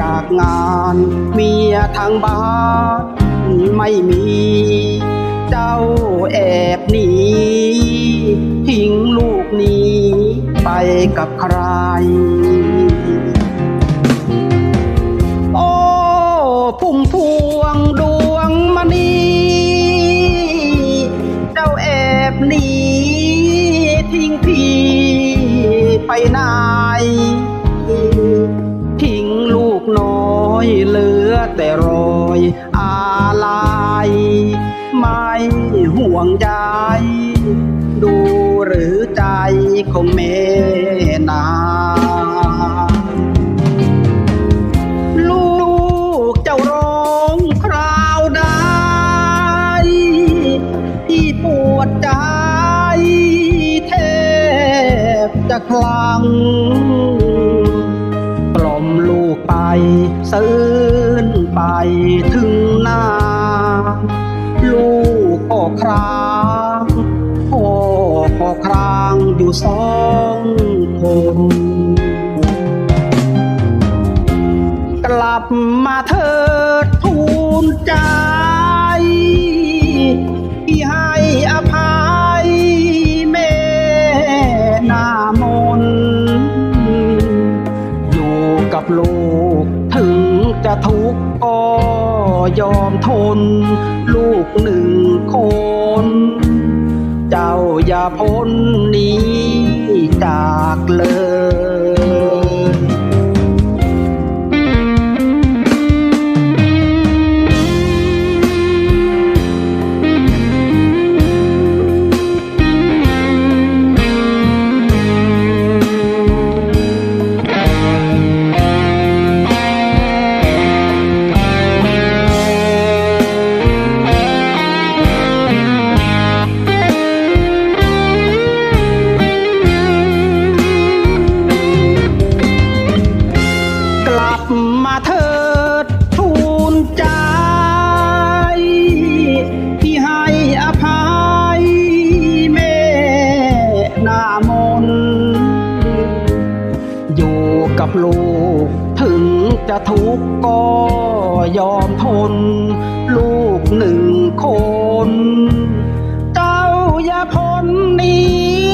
จากงานเมียทางบ้านไม่มี เจ้าแอบหนีทิ้งลูกนี้ไปกับใคร โอ้พุ่มพวงดวงมณีเจ้าแอบหนีทิ้งพี่ไปไหน อยเหลือแต่รอยอาลัยไม่ห่วงใยดูหรือใจของแม่นาลูกเจ้าร้องคราวใดที่ปวดใจแทบจะคลั่ง ซื่นไปถึงนาลูกก็ครางพ่อก็ครางอยู่สองคนกลับมาเถิดทูลใจที่ให้อภัยแม่นามน์อยู่กับลูกถึง จะทุกข์ก็ยอมทน ลูกหนึ่งคน เจ้าอย่าพ้นนี้จากเลย ลูก ถึงจะทุกข์ก็ยอมทน ลูกหนึ่งคน เจ้าอย่าพ้นนี้